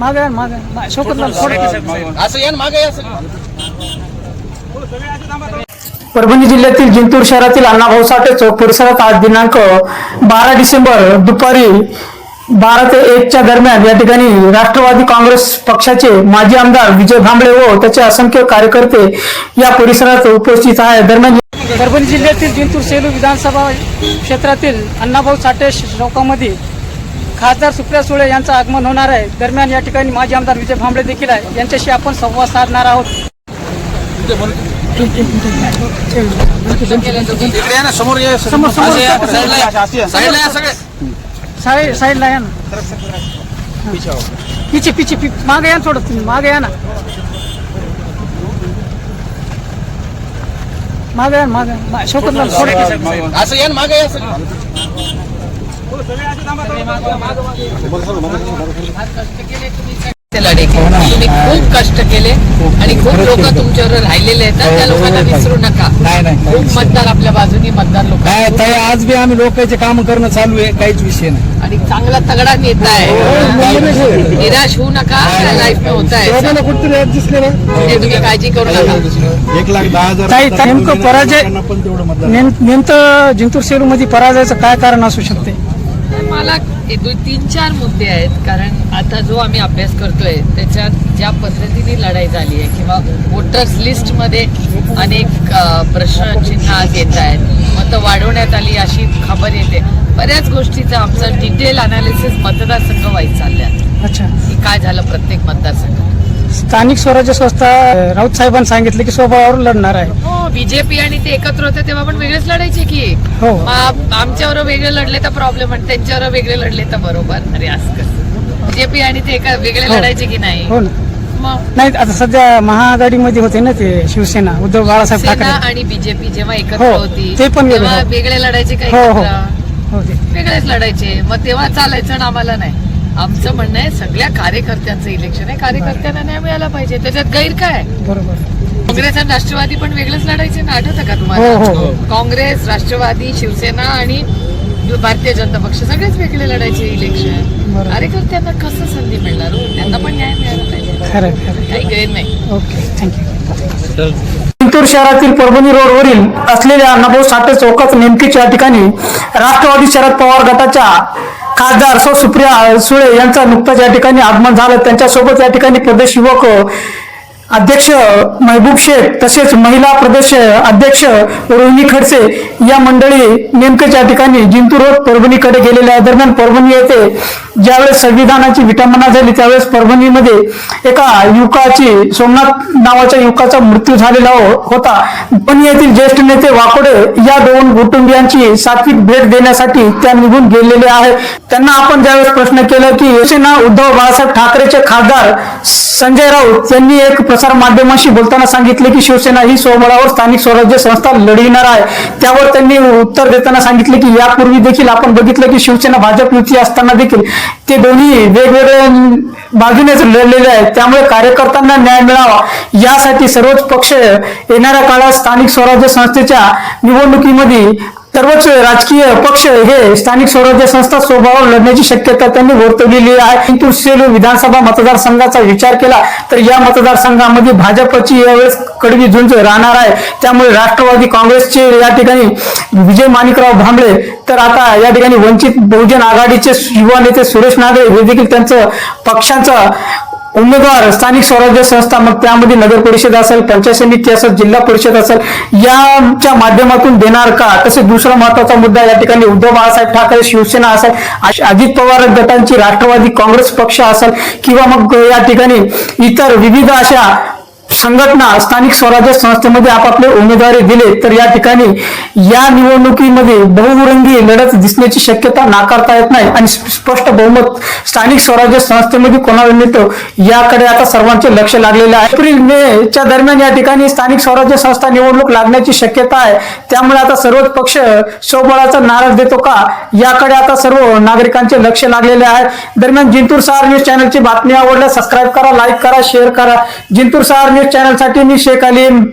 मागे मागे. असं या मागे. परभणी जिल्ह्यातील जिंतूर शहरातील अण्णाभाऊ साठे चौक परिसरात आज दिनांक बारा डिसेंबर दुपारी बारा ते एकच्या दरम्यान या ठिकाणी राष्ट्रवादी काँग्रेस पक्षाचे माजी आमदार विजय भांबळे व त्याचे असंख्य कार्यकर्ते या परिसरात उपस्थित आहे दरम्यान परभणी जिल्ह्यातील जिंतूर सेलू विधानसभा क्षेत्रातील अण्णाभाऊ साठे चौकामध्ये खासदार सुप्रिया सुळे यांचं आगमन होणार आहे. दरम्यान या ठिकाणी माजी आमदार विजय भांबळे देखील आहे. यांच्याशी आपण संवाद साधणार आहोत. ना समोर या. समोर, समोर. असं या, साईडला या. साईडला या सगळे. साईड साईडला या ना. पिचे पिचे पि मागे या ना थोडं. तुम्ही मागे या ना मागे या मागे. थोडं असं या ना मागे या तुम्ही खूप कष्ट केले आणि खूप लोक तुमच्यावर राहिलेले आहेत त्या लोकांना विसरू नका खूप मतदार आपल्या बाजूनी मतदार लोक काय आज बी आम्ही लोकांचे काम करणं चालू आहे काहीच विषय नाही आणि चांगला तगडा नेता आहे निराश होऊ नका लाईफ होत आहे कुठतरी तुम्ही काळजी करू नका एक लाख दहा हजार नेमकं पराजय- नेमकं जिंतूर सेलू मध्ये पराजयाचं काय कारण असू शकते? मला हे दोन तीन चार मुद्दे आहेत. कारण आता जो आम्ही अभ्यास करतोय त्याच्यात ज्या पद्धतीने लढाई झाली आहे किंवा वोटर्स लिस्टमध्ये अनेक अ, प्रश्नचिन्ह आज येत आहेत. मतं वाढवण्यात आली अशी खबर येते. बऱ्याच गोष्टीचं आमचं डिटेल अनालिसिस मतदारसंघ वाईज चालल्या. अच्छा. की काय झालं प्रत्येक मतदारसंघात? स्थानिक स्वराज्य संस्था राऊत साहेबांनी सांगितले की स्वभावावर लढणार आहे. हो बीजेपी आणि ते एकत्र होते तेव्हा पण वेगळेच लढायचे की? हो. मग आमच्यावर वेगळे लढले तर प्रॉब्लेम आणि त्यांच्यावर वेगळे लढले तर बरोबर. अरे असं कसं? बीजेपी आणि ते एका वेगळे हो. लढायचे की नाही? हो ना. मग? नाही आता सध्या महाआघाडीमध्ये होते ना ते शिवसेना उद्धव बाळासाहेब सेना ठाकरे. आणि बीजेपी जेव्हा एकत्र हो, होती ते पण वेगळे तेव्हा. वेगळे लढायचे काही हो हो? हो ते. वेगळेच लढायचे. मग तेव्हा चालायचं आणि आम्हाला नाही. आमचं म्हणणं आहे सगळ्या कार्यकर्त्यांचं इलेक्शन आहे. कार्यकर्त्यांना न्याय मिळाला पाहिजे. त्याच्यात गैर काय बरोबर. काँग्रेस आणि राष्ट्रवादी पण वेगळेच लढायचे ना आठवतं का हो, हो, तुम्हाला हो. काँग्रेस राष्ट्रवादी शिवसेना आणि भारतीय जनता पक्ष सगळेच वेगळे लढायचे इलेक्शन बरोबर. कार्यकर्त्यांना कसं संधी मिळणार हो? त्यांना पण न्याय मिळाला पाहिजे. काही गैर नाही. ओके थँक्यू जिंतूर शहरातील परभणी रोडवरील असलेल्या अण्णाभाऊ साठे चौकात नेमकीच या ठिकाणी राष्ट्रवादी शरद पवार गटाच्या खासदार सौ सुप्रिया सुळे यांचा नुकताच या ठिकाणी आगमन झालं. त्यांच्यासोबत या ठिकाणी प्रदेश युवक अध्यक्ष महबूब शेख तसेच महिला प्रदेश अध्यक्ष रोहिणी खडसे या मंडळी नेमकेच या ठिकाणी जिंतूर रोड परभणीकडे गेलेल्या दरम्यान परभणी येथे ज्यावेळेस संविधानाची विटंबना झाली त्यावेळेस परभणीमध्ये एका युवकाची सोमनाथ नावाच्या युवकाचा मृत्यू झालेला हो-, होता. पण येथील ज्येष्ठ नेते वाकोडे या दोन कुटुंबियांची सात्विक भेट देण्यासाठी त्या निघून गेलेले आहे त्यांना आपण ज्यावेळेस प्रश्न केला की शिवसेना उद्धव बाळासाहेब ठाकरेचे खासदार संजय राऊत यांनी एक प्रसार माध्यमाशी बोलताना सांगितले की शिवसेना ही सोमळावर स्थानिक स्वराज्य संस्था लढविणार आहे. त्यावर त्यांनी उत्तर देताना सांगितले की यापूर्वी देखील आपण बघितलं की शिवसेना भाजप युती असताना देखील ते दोन्ही वेगवेगळ्या बाजूनेच लढलेले आहेत. त्यामुळे कार्यकर्त्यांना न्याय मिळावा. यासाठी सर्वच पक्ष येणाऱ्या काळात स्थानिक स्वराज्य संस्थेच्या निवडणुकीमध्ये सर्वच राजकीय पक्ष हे स्थानिक स्वराज्य संस्था स्वभावावर लढण्याची शक्यता त्यांनी वर्तवलेली आहे. जिंतूर सेलू विधानसभा मतदारसंघाचा विचार केला तर या मतदारसंघामध्ये भाजपची यावेळेस कडवी झुंज राहणार आहे. त्यामुळे राष्ट्रवादी काँग्रेसचे या ठिकाणी विजय माणिकराव भांबळे तर आता या ठिकाणी वंचित बहुजन आघाडीचे युवा नेते सुरेश नागरे हे देखील त्यांचं पक्षांचं उमेदवार स्थानिक स्वराज्य संस्था मग त्यामध्ये नगर परिषद असेल पंचायत समिती असेल जिल्हा परिषद असेल याच्या माध्यमातून देणार का? तसे दुसरा महत्त्वाचा मुद्दा या ठिकाणी उद्धव बाळासाहेब ठाकरे शिवसेना असेल अजित पवार गटांची राष्ट्रवादी काँग्रेस पक्ष असेल किंवा मग या ठिकाणी इतर विविध अशा संघटना स्थानिक स्वराज्य संस्थेमध्ये आपापले उमेदवारी दिले तर या ठिकाणी या निवडणुकीमध्ये बहुरंगी लढत दिसण्याची शक्यता नाकारता येत नाही. आणि स्पष्ट बहुमत स्थानिक स्वराज्य संस्थेमध्ये कोणाला मिळतो याकडे आता सर्वांचे लक्ष लागलेले आहे. एप्रिल मे च्या दरम्यान या ठिकाणी स्थानिक स्वराज्य संस्था निवडणूक लागण्याची शक्यता आहे. त्यामुळे आता सर्वच पक्ष स्वबळाचा नारा देतो का? याकडे आता सर्व नागरिकांचे लक्ष लागलेले आहे. दरम्यान जिंतूर सहार न्यूज चॅनलची बातमी आवडल्यास सबस्क्राईब करा लाईक करा शेअर करा. जिंतूर सहार न्यूज न्यूज चॅनलसाठी मी शेख अलीम.